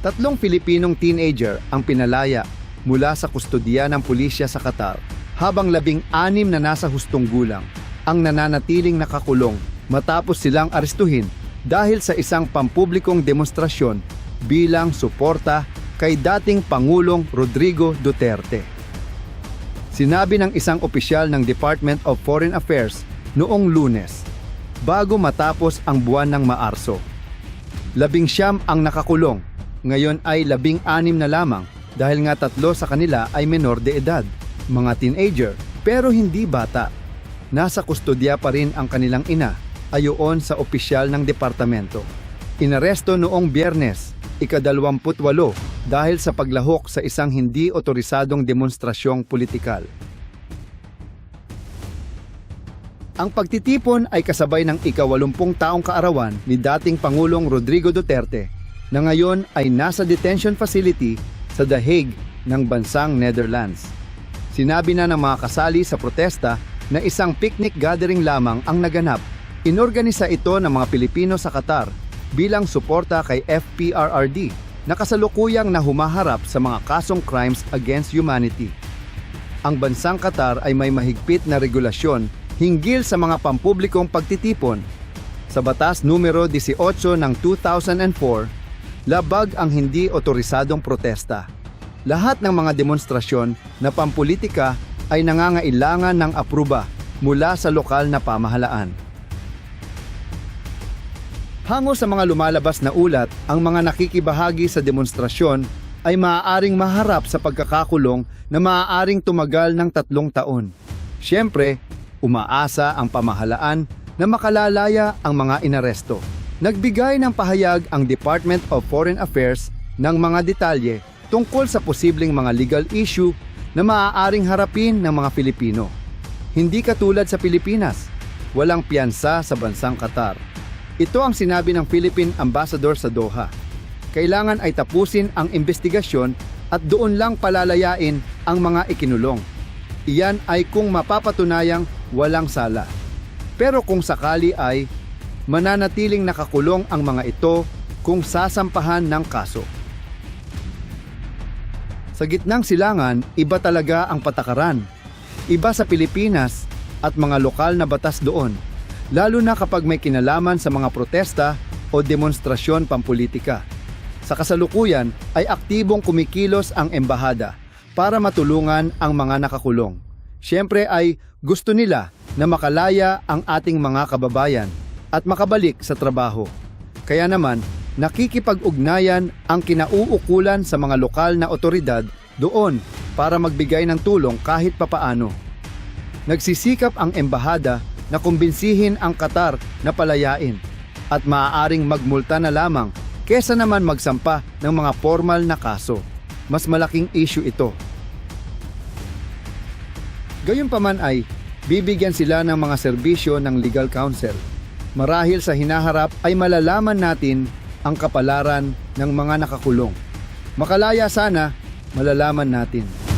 Tatlong Pilipinong teenager ang pinalaya mula sa kustodiya ng pulisya sa Qatar habang labing anim na nasa hustong gulang ang nananatiling nakakulong matapos silang arestuhin dahil sa isang pampublikong demonstrasyon bilang suporta kay dating Pangulong Rodrigo Duterte. Sinabi ng isang opisyal ng Department of Foreign Affairs noong lunes, bago matapos ang buwan ng Maarso. Labing siyam ang nakakulong, ngayon ay labing anim na lamang dahil nga tatlo sa kanila ay menor de edad, mga teenager, pero hindi bata. Nasa kustodya pa rin ang kanilang ina, ayoon sa opisyal ng departamento. Inaresto noong biyernes, ikadalawamputwalo, dahil sa paglahok sa isang hindi otorisadong demonstrasyong politikal. Ang pagtitipon ay kasabay ng ikawalumpung taong kaarawan ni dating Pangulong Rodrigo Duterte na ngayon ay nasa detention facility sa The Hague ng bansang Netherlands. Sinabi na ng mga kasali sa protesta na isang picnic gathering lamang ang naganap. Inorganisa ito ng mga Pilipino sa Qatar bilang suporta kay FPRRD na kasalukuyang na humaharap sa mga kasong crimes against humanity. Ang bansang Qatar ay may mahigpit na regulasyon hinggil sa mga pampublikong pagtitipon. Sa batas numero 18 ng 2004, labag ang hindi otorisadong protesta. Lahat ng mga demonstrasyon na pampolitika ay nangangailangan ng apruba mula sa lokal na pamahalaan. Hango sa mga lumalabas na ulat, ang mga nakikibahagi sa demonstrasyon ay maaaring maharap sa pagkakakulong na maaaring tumagal ng tatlong taon. Siyempre, umaasa ang pamahalaan na makalalaya ang mga inaresto. Nagbigay ng pahayag ang Department of Foreign Affairs ng mga detalye tungkol sa posibleng mga legal issue na maaaring harapin ng mga Filipino. Hindi katulad sa Pilipinas, walang piyansa sa bansang Qatar. Ito ang sinabi ng Philippine Ambassador sa Doha. Kailangan ay tapusin ang investigasyon at doon lang palalayain ang mga ikinulong. Iyan ay kung mapapatunayang walang sala. Pero kung sakali ay mananatiling nakakulong ang mga ito kung sasampahan ng kaso. Sa gitnang silangan, iba talaga ang patakaran. Iba sa Pilipinas at mga lokal na batas doon, lalo na kapag may kinalaman sa mga protesta o demonstrasyon pampolitika. Sa kasalukuyan ay aktibong kumikilos ang embahada para matulungan ang mga nakakulong. Siyempre ay gusto nila na makalaya ang ating mga kababayan at makabalik sa trabaho. Kaya naman, nakikipag-ugnayan ang kinauukulan sa mga lokal na otoridad doon para magbigay ng tulong kahit papaano. Nagsisikap ang embahada na kumbinsihin ang Qatar na palayain at maaaring magmulta na lamang kesa naman magsampa ng mga formal na kaso. Mas malaking issue ito. Gayunpaman ay, bibigyan sila ng mga serbisyo ng legal counsel. Marahil sa hinaharap ay malalaman natin ang kapalaran ng mga nakakulong. Makalaya sana, malalaman natin.